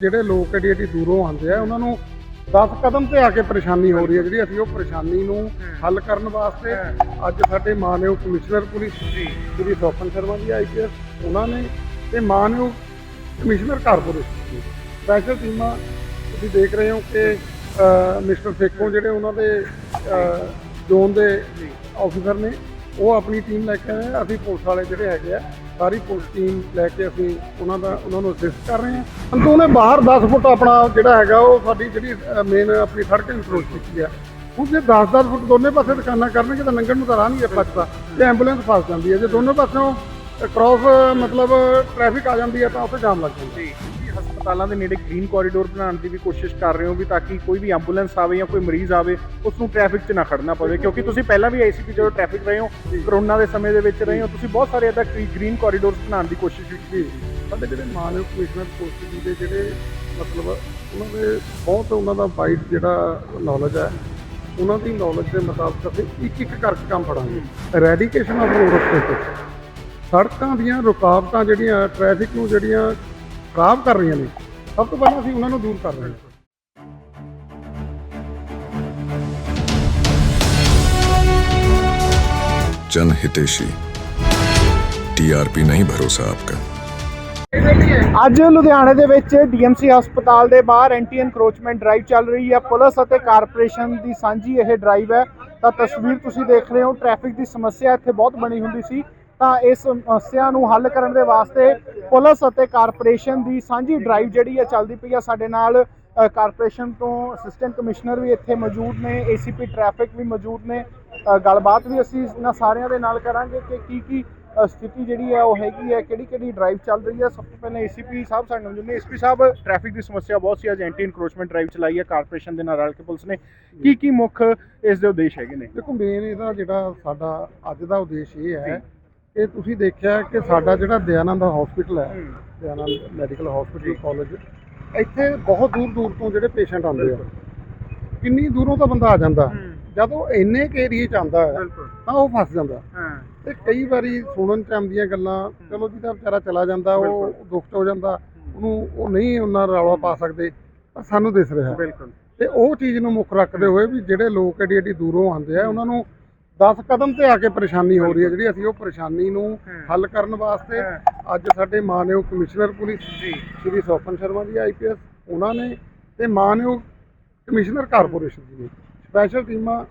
ਜਿਹੜੇ ਲੋਕ ਏਡੀ ਏਡੀ ਦੂਰੋਂ ਆਉਂਦੇ ਆ ਉਹਨਾਂ ਨੂੰ 10 ਕਦਮ ਤੇ ਆ ਕੇ ਪਰੇਸ਼ਾਨੀ ਹੋ ਰਹੀ ਹੈ ਜਿਹੜੀ ਅਸੀਂ ਉਹ ਪਰੇਸ਼ਾਨੀ ਨੂੰ ਹੱਲ ਕਰਨ ਵਾਸਤੇ ਅੱਜ ਸਾਡੇ ਮਾਨਯੋਗ ਕਮਿਸ਼ਨਰ ਪੁਲਿਸ ਜੀ। ਸ਼੍ਰੀ ਸੋਪਨ ਸ਼ਰਮਾ ਜੀ ਆਈਪੀਐਸ ਉਹਨਾਂ ਨੇ ਤੇ ਮਾਨਯੋਗ ਕਮਿਸ਼ਨਰ ਕਾਰਪੋਰੇਸ਼ਨ ਸਪੈਸ਼ਲ ਟੀਮਾਂ ਤੁਸੀਂ ਦੇਖ ਰਹੇ ਹੋ ਕਿ ਮਿਸਟਰ ਸੇਖੋਂ ਜਿਹੜੇ ਉਹਨਾਂ ਦੇ ਜ਼ੋਨ ਦੇ ਆਫੀਸਰ ਨੇ ਉਹ ਆਪਣੀ ਟੀਮ ਲੈ ਕੇ ਆਏ। ਅਸੀਂ ਪੁਲਿਸ ਵਾਲੇ ਜਿਹੜੇ ਹੈਗੇ ਆ ਸਾਰੀ ਪੁਲਿਸ ਟੀਮ ਲੈ ਕੇ ਅਸੀਂ ਉਹਨਾਂ ਦਾ, ਉਹਨਾਂ ਨੂੰ ਅਸਿਸਟ ਕਰ ਰਹੇ ਹਾਂ। ਅੰਤੋਂ ਉਹਨੇ ਬਾਹਰ 10 ਫੁੱਟ ਆਪਣਾ ਜਿਹੜਾ ਹੈਗਾ, ਉਹ ਸਾਡੀ ਜਿਹੜੀ ਮੇਨ ਆਪਣੀ ਸੜਕ ਇਨਕਰੋਚ ਕੀਤੀ ਆ। ਹੁਣ ਜੇ 10-10 ਫੁੱਟ ਦੋਨੇ ਪਾਸੇ ਦੁਕਾਨਾਂ ਕਰਨਗੇ ਤਾਂ ਲੰਘਣ ਨੂੰ ਤਾਂ ਰਾਹ ਨਹੀਂ ਬਚਦਾ ਤੇ ਐਂਬੂਲੈਂਸ ਫਸ ਜਾਂਦੀ ਹੈ। ਜੇ ਦੋਨੋਂ ਪਾਸਿਓਂ ਕ੍ਰਾਸ ਮਤਲਬ ਟ੍ਰੈਫਿਕ ਆ ਜਾਂਦੀ ਹੈ ਤਾਂ ਉੱਥੇ ਜਾਮ ਲੱਗ ਜਾਂਦਾ। ਜੀ ਹਸਪਤਾਲਾਂ ਦੇ ਨੇੜੇ ਗ੍ਰੀਨ ਕੋਰੀਡੋਰ ਬਣਾਉਣ ਦੀ ਵੀ ਕੋਸ਼ਿਸ਼ ਕਰ ਰਹੇ ਹੋ ਵੀ ਤਾਂ ਕਿ ਕੋਈ ਵੀ ਐਂਬੂਲੈਂਸ ਆਵੇ ਜਾਂ ਕੋਈ ਮਰੀਜ਼ ਆਵੇ ਉਸ ਨੂੰ ਟ੍ਰੈਫਿਕ 'ਚ ਨਾ ਖੜਨਾ ਪਵੇ। ਕਿਉਂਕਿ ਤੁਸੀਂ ਪਹਿਲਾਂ ਵੀ ਆਈਸੀਪੀ ਜਦੋਂ ਟ੍ਰੈਫਿਕ ਰਹੇ ਹੋ ਕਰੋਨਾ ਦੇ ਸਮੇਂ ਦੇ ਵਿੱਚ ਰਹੇ ਹੋ ਤੁਸੀਂ ਬਹੁਤ ਸਾਰੇ ਇਦਾਂ ਗ੍ਰੀਨ ਕੋਰੀਡੋਰਸ ਬਣਾਉਣ ਦੀ ਕੋਸ਼ਿਸ਼ ਕੀਤੀ ਸਾਡੇ ਜਿਹੜੇ ਮਾਨਯੋਗ ਕਮਿਸ਼ਨਰ ਪੁਲਿਸ ਜੀ ਦੇ ਜਿਹੜੇ ਮਤਲਬ ਉਹਨਾਂ ਦੇ ਬਹੁਤ ਉਹਨਾਂ ਦਾ ਵਾਈਡ ਜਿਹੜਾ ਨੌਲੇਜ ਹੈ ਉਹਨਾਂ ਦੀ ਨੌਲੇਜ ਦੇ ਮੁਤਾਬਕ ਅਸੀਂ ਇੱਕ ਇੱਕ ਕਰਕੇ ਕੰਮ ਫੜਾਂਗੇ। ਰੈਡੀਕੇਸ਼ਨ ਆਫ ਰੋਡ ਆਬਸਟੈਕਲਸ ਸੜਕਾਂ ਦੀਆਂ ਰੁਕਾਵਟਾਂ ਜਿਹੜੀਆਂ ਟ੍ਰੈਫਿਕ ਨੂੰ ਜਿਹੜੀਆਂ ਖਰਾਬ ਕਰ ਰਹੀਆਂ ਨੇ ਸਭ ਤੋਂ ਪਹਿਲਾਂ ਅਸੀਂ ਉਹਨਾਂ ਨੂੰ ਦੂਰ ਕਰ ਰਹੇ ਹਾਂ जन हितेशी टीआरपी नहीं भरोसा आपका ਅੱਜ ਲੁਧਿਆਣੇ ਦੇ ਵਿੱਚ ਡੀਐਮਸੀ ਹਸਪਤਾਲ ਦੇ ਬਾਹਰ ਐਂਟੀ ਐਨਕਰੋਚਮੈਂਟ ਡਰਾਈਵ ਚੱਲ ਰਹੀ ਹੈ ਪੁਲਿਸ ਅਤੇ ਕਾਰਪੋਰੇਸ਼ਨ ਦੀ ਸਾਂਝੀ ਇਹ ਡਰਾਈਵ ਹੈ ਤਾਂ ਤਸਵੀਰ ਤੁਸੀਂ ਦੇਖ ਰਹੇ ਹੋ ਟ੍ਰੈਫਿਕ ਦੀ ਸਮੱਸਿਆ ਇੱਥੇ ਬਹੁਤ ਬਣੀ ਹੁੰਦੀ ਸੀ ਤਾਂ ਇਸ ਸਮੱਸਿਆ ਨੂੰ ਹੱਲ ਕਰਨ ਦੇ ਵਾਸਤੇ ਪੁਲਿਸ ਅਤੇ ਕਾਰਪੋਰੇਸ਼ਨ ਦੀ ਸਾਂਝੀ ਡਰਾਈਵ ਜਿਹੜੀ ਹੈ ਚੱਲਦੀ ਪਈ ਹੈ ਸਾਡੇ ਨਾਲ ਕਾਰਪੋਰੇਸ਼ਨ ਤੋਂ ਅਸਿਸਟੈਂਟ ਕਮਿਸ਼ਨਰ ਵੀ ਇੱਥੇ ਮੌਜੂਦ ਨੇ ਏਸੀਪੀ ਟ੍ਰੈਫਿਕ ਵੀ ਮੌਜੂਦ ਨੇ। ਗੱਲਬਾਤ ਵੀ ਅਸੀਂ ਇਹਨਾਂ ਸਾਰਿਆਂ ਦੇ ਨਾਲ ਕਰਾਂਗੇ ਕਿ ਕੀ ਕੀ ਸਥਿਤੀ ਜਿਹੜੀ ਹੈ ਉਹ ਹੈਗੀ ਹੈ ਕਿਹੜੀ ਕਿਹੜੀ ਡਰਾਈਵ ਚੱਲ ਰਹੀ ਹੈ। ਸਭ ਤੋਂ ਪਹਿਲਾਂ ਏਸੀਪੀ ਸਾਹਿਬ ਸਾਡੇ ਨਾਲ ਜੁੜੇ ਏਸੀਪੀ ਸਾਹਿਬ ਟ੍ਰੈਫਿਕ ਦੀ ਸਮੱਸਿਆ ਬਹੁਤ ਸੀ। ਅੱਜ ਐਂਟੀ ਇਨਕਰੋਚਮੈਂਟ ਡਰਾਈਵ ਚਲਾਈ ਹੈ। ਕਾਰਪੋਰੇਸ਼ਨ ਦੇ ਨਾਲ ਰਲ ਕੇ ਪੁਲਿਸ ਨੇ ਕੀ ਕੀ ਮੁੱਖ ਇਸ ਦੇ ਉਦੇਸ਼ ਹੈਗੇ ਨੇ? ਦੇਖੋ ਮੇਨ ਇਹਦਾ ਜਿਹੜਾ ਸਾਡਾ ਅੱਜ ਦਾ ਉਦੇਸ਼ ਇਹ ਹੈ ਕਿ ਤੁਸੀਂ ਦੇਖਿਆ ਕਿ ਸਾਡਾ ਜਿਹੜਾ ਦਿਆਨੰਦ ਹਸਪੀਟਲ ਹੈ ਦਿਆਨੰਦ ਮੈਡੀਕਲ ਹਸਪੀਟਲ ਕਾਲਜ ਇੱਥੇ ਬਹੁਤ ਦੂਰ ਦੂਰ ਤੋਂ ਜਿਹੜੇ ਪੇਸ਼ੈਂਟ ਆਉਂਦੇ ਆ। ਕਿੰਨੀ ਦੂਰੋਂ ਤਾਂ ਬੰਦਾ ਆ ਜਾਂਦਾ। ਜਦ ਉਹ ਇੰਨੇ ਕੇ ਏਰੀਏ ਚ ਆਉਂਦਾ ਹੈ ਤਾਂ ਉਹ ਫਸ ਜਾਂਦਾ। ਹਾਂ। ਤੇ ਕਈ ਵਾਰੀ ਸੁਣਨ ਚ ਆਉਂਦੀਆਂ ਗੱਲਾਂ ਚਲੋ ਜਿਹਦਾ ਵਿਚਾਰਾ ਚਲਾ ਜਾਂਦਾ ਉਹ ਦੁੱਖ ਚ ਹੋ ਜਾਂਦਾ ਉਹਨੂੰ ਉਹ ਨਹੀਂ ਉਹਨਾਂ ਰੌਲਾ ਪਾ ਸਕਦੇ ਪਰ ਸਾਨੂੰ ਦਿਸ ਰਿਹਾ। ਬਿਲਕੁਲ। ਤੇ ਉਹ ਚੀਜ਼ ਨੂੰ ਮੁੱਖ ਰੱਖਦੇ ਹੋਏ ਵੀ ਜਿਹੜੇ ਲੋਕ ਏਡੀ ਏਡੀ ਦੂਰੋਂ ਆਉਂਦੇ ਆ ਉਹਨਾਂ ਨੂੰ 10 ਕਦਮ ਤੇ ਆ ਕੇ ਪਰੇਸ਼ਾਨੀ ਹੋ ਰਹੀ ਹੈ ਜਿਹੜੀ ਅਸੀਂ ਉਹ ਪਰੇਸ਼ਾਨੀ ਨੂੰ ਹੱਲ ਕਰਨ ਵਾਸਤੇ ਅੱਜ ਸਾਡੇ ਮਾਨਯੋਗ ਕਮਿਸ਼ਨਰ ਪੁਲਿਸ ਜੀ। ਸ਼੍ਰੀ ਸੋਪਨ ਸ਼ਰਮਾ ਜੀ ਆਈਪੀਐਸ ਉਹਨਾਂ ਨੇ ਤੇ ਮਾਨਯੋਗ ਕਮਿਸ਼ਨਰ ਕਾਰਪੋਰੇਸ਼ਨ ਜੀ ਨੇ। ਸਪੈਸ਼ਲ ਟੀਮਾਂ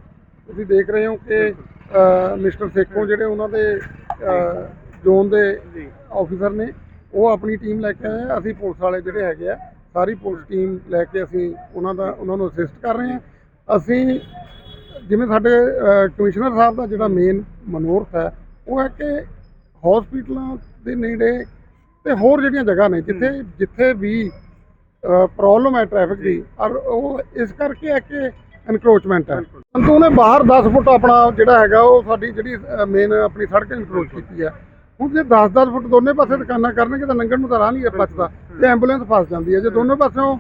ਤੁਸੀਂ ਦੇਖ ਰਹੇ ਹੋ ਕਿ ਮਿਸਟਰ ਸੇਖੋਂ ਜਿਹੜੇ ਉਹਨਾਂ ਦੇ ਜ਼ੋਨ ਦੇ ਆਫੀਸਰ ਨੇ ਉਹ ਆਪਣੀ ਟੀਮ ਲੈ ਕੇ ਆਏ। ਅਸੀਂ ਪੁਲਿਸ ਵਾਲੇ ਜਿਹੜੇ ਹੈਗੇ ਆ ਸਾਰੀ ਪੁਲਿਸ ਟੀਮ ਲੈ ਕੇ ਅਸੀਂ ਉਹਨਾਂ ਦਾ ਉਹਨਾਂ ਨੂੰ ਅਸਿਸਟ ਕਰ ਰਹੇ ਹਾਂ। ਅਸੀਂ ਜਿਵੇਂ ਸਾਡੇ ਕਮਿਸ਼ਨਰ ਸਾਹਿਬ ਦਾ ਜਿਹੜਾ ਮੇਨ ਮਨੋਰਥ ਹੈ ਉਹ ਹੈ ਕਿ ਹਸਪੀਟਲਾਂ ਦੇ ਨੇੜੇ ਤੇ ਹੋਰ ਜਿਹੜੀਆਂ ਜਗ੍ਹਾ ਨੇ ਜਿੱਥੇ ਜਿੱਥੇ ਵੀ ਪ੍ਰੋਬਲਮ ਹੈ ਟ੍ਰੈਫਿਕ ਦੀ ਔਰ ਉਹ ਇਸ ਕਰਕੇ ਹੈ ਕਿ ਐਨਕਰੋਚਮੈਂਟ ਹੈ। ਅੰਤੋਂ ਉਹਨੇ ਬਾਹਰ 10 ਫੁੱਟ ਆਪਣਾ ਜਿਹੜਾ ਹੈਗਾ ਉਹ ਸਾਡੀ ਜਿਹੜੀ ਮੇਨ ਆਪਣੀ ਸੜਕ ਇਨਕਰੋਚ ਕੀਤੀ ਹੈ। ਹੁਣ ਜੇ 10-10 ਫੁੱਟ ਦੋਨੇ ਪਾਸੇ ਦੁਕਾਨਾਂ ਕਰਨਗੇ ਤਾਂ ਲੰਘਣ ਨੂੰ ਤਾਂ ਰਾਹ ਨਹੀਂ ਬਚਦਾ ਤੇ ਐਂਬੂਲੈਂਸ ਫਸ ਜਾਂਦੀ ਹੈ। ਜੇ ਦੋਨੋਂ ਪਾਸਿਓਂ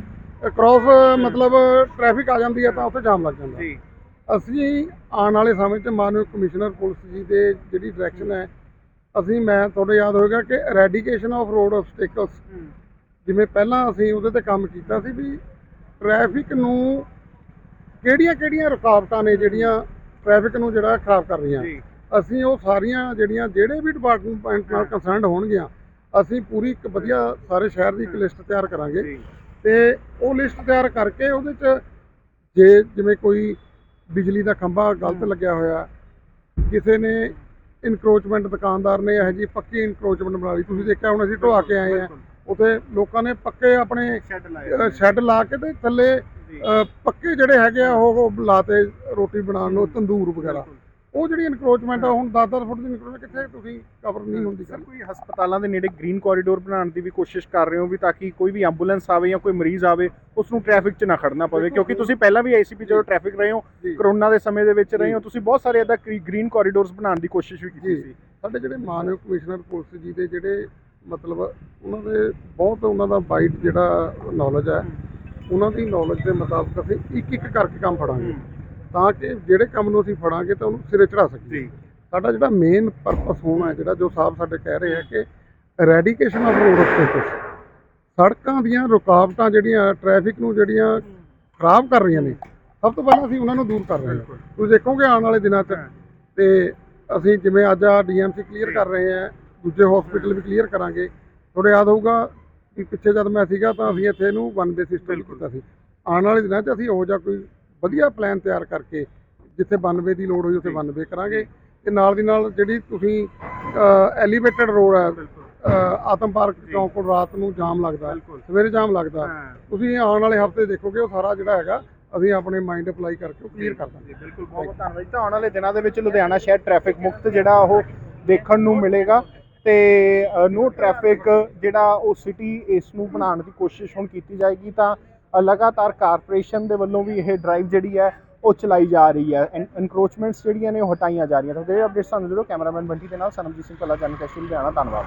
ਕ੍ਰਾਸ ਮਤਲਬ ਟ੍ਰੈਫਿਕ ਆ ਜਾਂਦੀ ਹੈ ਤਾਂ ਉੱਥੇ ਜਾਮ ਲੱਗ ਜਾਂਦਾ। ਅਸੀਂ ਆਉਣ ਵਾਲੇ ਸਮੇਂ 'ਚ ਮਾਨਯੋਗ ਕਮਿਸ਼ਨਰ ਪੁਲਿਸ ਜੀ ਦੇ ਜਿਹੜੀ ਡਾਇਰੈਕਸ਼ਨ ਹੈ ਅਸੀਂ ਮੈਂ ਤੁਹਾਡੇ ਯਾਦ ਹੋਏਗਾ ਕਿ ਰੈਡੀਕੇਸ਼ਨ ਆਫ ਰੋਡ ਆਬਸਟੈਕਲਸ ਜਿਵੇਂ ਪਹਿਲਾਂ ਅਸੀਂ ਉਹਦੇ ਤੇ ਕੰਮ ਕੀਤਾ ਸੀ ਵੀ ਟ੍ਰੈਫਿਕ ਨੂੰ ਕਿਹੜੀਆਂ ਕਿਹੜੀਆਂ ਰੁਕਾਵਟਾਂ ਨੇ ਜਿਹੜੀਆਂ ਟ੍ਰੈਫਿਕ ਨੂੰ ਜਿਹੜਾ ਖਰਾਬ ਕਰ ਰਹੀਆਂ। ਅਸੀਂ ਉਹ ਸਾਰੀਆਂ ਜਿਹੜੀਆਂ ਜਿਹੜੇ ਵੀ ਡਿਪਾਰਟਮੈਂਟ ਨਾਲ ਕੰਸਰਨਡ ਹੋਣਗੀਆਂ ਅਸੀਂ ਪੂਰੀ ਇੱਕ ਵਧੀਆ ਸਾਰੇ ਸ਼ਹਿਰ ਦੀ ਇੱਕ ਲਿਸਟ ਤਿਆਰ ਕਰਾਂਗੇ ਤੇ ਉਹ ਲਿਸਟ ਤਿਆਰ ਕਰਕੇ ਉਹਦੇ ਚ ਜੇ ਜਿਵੇਂ ਕੋਈ ਬਿਜਲੀ ਦਾ ਖੰਭਾ ਗਲਤ ਲੱਗਿਆ ਹੋਇਆ। ਕਿਸੇ ਨੇ ਇਨਕਰੋਚਮੈਂਟ ਦੁਕਾਨਦਾਰ ਨੇ ਇਹ ਜੀ ਪੱਕੀ ਇਨਕਰੋਚਮੈਂਟ ਬਣਾ ਲਈ। ਤੁਸੀਂ ਦੇਖਿਆ ਹੁਣ ਅਸੀਂ ਢਵਾ ਕੇ ਆਏ ਆ ਉਥੇ ਲੋਕਾਂ ਨੇ ਪੱਕੇ ਆਪਣੇ ਸ਼ੈੱਡ ਲਾ ਕੇ ਤੇ ਥੱਲੇ ਪੱਕੇ ਜਿਹੜੇ ਹੈਗੇ ਆ ਉਹ ਉਹ ਲਾਤੇ ਰੋਟੀ ਬਣਾਉਣ ਨੂੰ ਤੰਦੂਰ ਵਗੈਰਾ। ਉਹ ਜਿਹੜੀ ਇਨਕਰੋਚਮੈਂਟ ਆ ਹੁਣ 10-10 ਫੁੱਟ ਦੀ ਇਨਕਰੋਚਮੈਂਟ ਕਿੱਥੇ ਤੁਸੀਂ ਕਵਰ ਨਹੀਂ ਹੁੰਦੀ ਸਰ ਕੋਈ ਹਸਪਤਾਲਾਂ ਦੇ ਨੇੜੇ ਗ੍ਰੀਨ ਕੋਰੀਡੋਰ ਬਣਾਉਣ ਦੀ ਵੀ ਕੋਸ਼ਿਸ਼ ਕਰ ਰਹੇ ਹੋ ਵੀ ਤਾਂ ਕਿ ਕੋਈ ਵੀ ਐਂਬੂਲੈਂਸ ਆਵੇ ਜਾਂ ਕੋਈ ਮਰੀਜ਼ ਆਵੇ ਉਸ ਨੂੰ ਟ੍ਰੈਫਿਕ 'ਚ ਨਾ ਖੜਨਾ ਪਵੇ ਕਿਉਂਕਿ ਤੁਸੀਂ ਪਹਿਲਾਂ ਵੀ ਆਈਸੀਪੀ ਜਦੋਂ ਟ੍ਰੈਫਿਕ ਰਹੇ ਹੋ। ਕਰੋਨਾ ਦੇ ਸਮੇਂ ਦੇ ਵਿੱਚ ਰਹੇ ਹੋ ਤੁਸੀਂ ਬਹੁਤ ਸਾਰੇ ਇਦਾਂ ਗ੍ਰੀਨ ਕੋਰੀਡੋਰਸ ਬਣਾਉਣ ਦੀ ਕੋਸ਼ਿਸ਼ ਵੀ ਕੀਤੀ ਸੀ। ਸਾਡੇ ਜਿਹੜੇ ਮਾਨਯੋਗ ਕਮਿਸ਼ਨਰ ਪੁਲਿਸ ਜੀ ਦੇ ਜਿਹੜੇ ਮਤਲਬ ਉਹਨਾਂ ਦੇ ਬਹੁਤ ਉਹਨਾਂ ਦਾ ਵਾਈਡ ਜਿਹੜਾ ਨੌਲੇਜ ਹੈ ਉਹਨਾਂ ਦੀ ਨੌਲੇਜ ਦੇ ਮੁਤਾਬਕ ਅਸੀਂ ਇੱਕ ਇੱਕ ਕਰਕੇ ਕੰਮ ਫੜਾਂਗੇ। ਤਾਂ ਕਿ ਜਿਹੜੇ ਕੰਮ ਨੂੰ ਅਸੀਂ ਫੜਾਂਗੇ ਤਾਂ ਉਹਨੂੰ ਸਿਰੇ ਚੜਾ ਸਕੀਏ। ਸਾਡਾ ਜਿਹੜਾ ਮੇਨ ਪਰਪਸ ਹੋਣਾ ਹੈ ਜਿਹੜਾ ਜੋ ਸਾਹਿਬ ਸਾਡੇ ਕਹਿ ਰਹੇ ਆ ਕਿ ਰੈਡੀਕੇਸ਼ਨ ਆਫ ਰੋਡ ਆਬਸਟੈਕਲਸ ਸੜਕਾਂ ਦੀਆਂ ਰੁਕਾਵਟਾਂ ਜਿਹੜੀਆਂ ਟ੍ਰੈਫਿਕ ਨੂੰ ਜਿਹੜੀਆਂ ਖਰਾਬ ਕਰ ਰਹੀਆਂ ਨੇ ਸਭ ਤੋਂ ਪਹਿਲਾਂ ਅਸੀਂ ਉਹਨਾਂ ਨੂੰ ਦੂਰ ਕਰ ਰਹੇ ਹਾਂ। ਤੁਸੀਂ ਦੇਖੋਗੇ ਆਉਣ ਵਾਲੇ ਦਿਨਾਂ 'ਚ ਤੇ ਅਸੀਂ ਜਿਵੇਂ ਅੱਜ ਆ ਡੀਐਮਸੀ ਕਲੀਅਰ ਕਰ ਰਹੇ ਹਾਂ ਦੂਜੇ ਹਸਪੀਟਲ ਵੀ ਕਲੀਅਰ ਕਰਾਂਗੇ। ਤੁਹਾਡੇ ਯਾਦ ਹੋਊਗਾ ਕਿ ਪਿੱਛੇ ਜਦ ਮੈਂ ਸੀਗਾ ਤਾਂ ਅਸੀਂ ਇੱਥੇ ਇਹਨੂੰ ਵਨ ਵੇ ਸਿਸਟਮ ਕੀਤਾ ਸੀ। ਆਉਣ ਵਾਲੇ ਦਿਨਾਂ 'ਚ ਅਸੀਂ ਉਹ ਜਿਹਾ ਕੋਈ ਵਧੀਆ ਪਲਾਨ ਤਿਆਰ ਕਰਕੇ ਜਿੱਥੇ ਵਨ ਵੇ ਦੀ ਲੋੜ ਹੋਈ ਉੱਥੇ ਵਨ ਵੇ ਕਰਾਂਗੇ। ਤੇ ਨਾਲ ਦੀ ਨਾਲ ਜਿਹੜੀ ਤੁਸੀਂ ਐਲੀਵੇਟਡ ਰੋਡ ਹੈ ਆਤਮ ਪਾਰਕ ਚੌਂਕ ਕੋਲ ਰਾਤ ਨੂੰ ਜਾਮ ਲੱਗਦਾ ਸਵੇਰੇ ਜਾਮ ਲੱਗਦਾ। ਤੁਸੀਂ ਆਉਣ ਵਾਲੇ ਹਫ਼ਤੇ ਦੇਖੋਗੇ ਉਹ ਸਾਰਾ ਜਿਹੜਾ ਹੈਗਾ ਅਸੀਂ ਆਪਣੇ ਮਾਈਂਡ ਅਪਲਾਈ ਕਰਕੇ ਉਹ ਕਲੀਅਰ ਕਰ ਦਾਂਗੇ। ਬਿਲਕੁਲ ਬਹੁਤ ਬਹੁਤ ਧੰਨਵਾਦ। ਤਾਂ ਆਉਣ ਵਾਲੇ ਦਿਨਾਂ ਦੇ ਵਿੱਚ ਲੁਧਿਆਣਾ ਸ਼ਹਿਰ ਟ੍ਰੈਫਿਕ ਮੁਕਤ ਜਿਹੜਾ ਉਹ ਦੇਖਣ ਨੂੰ ਮਿਲੇਗਾ। ਤੇ ਨੋ ਟ੍ਰੈਫਿਕ ਜਿਹੜਾ ਉਹ ਸਿਟੀ ਇਸ ਨੂੰ ਬਣਾਉਣ ਦੀ ਕੋਸ਼ਿਸ਼ ਹੁਣ ਕੀਤੀ ਜਾਏਗੀ ਤਾਂ ਲਗਾਤਾਰ ਕਾਰਪੋਰੇਸ਼ਨ ਦੇ ਵੱਲੋਂ ਵੀ ਇਹ ਡਰਾਈਵ ਜਿਹੜੀ ਹੈ, ਉਹ ਚਲਾਈ ਜਾ ਰਹੀ ਹੈ। ਐਨਕਰੋਚਮੈਂਟਸ ਜਿਹੜੀਆਂ ਨੇ, ਉਹ ਹਟਾਈਆਂ ਜਾ ਰਹੀਆਂ ਤਾਂ ਜਿਹੜੇ ਅਪਡੇਟਸ ਸਾਨੂੰ ਜ਼ਰੂਰ ਕੈਮਰਾਮੈਨ ਬੰਟੀ ਦੇ ਨਾਲ ਸਨਮਜੀਤ ਸਿੰਘ ਭੱਲਾ ਜਨ ਕੈਸ਼ੀ, ਲੁਧਿਆਣਾ। ਧੰਨਵਾਦ।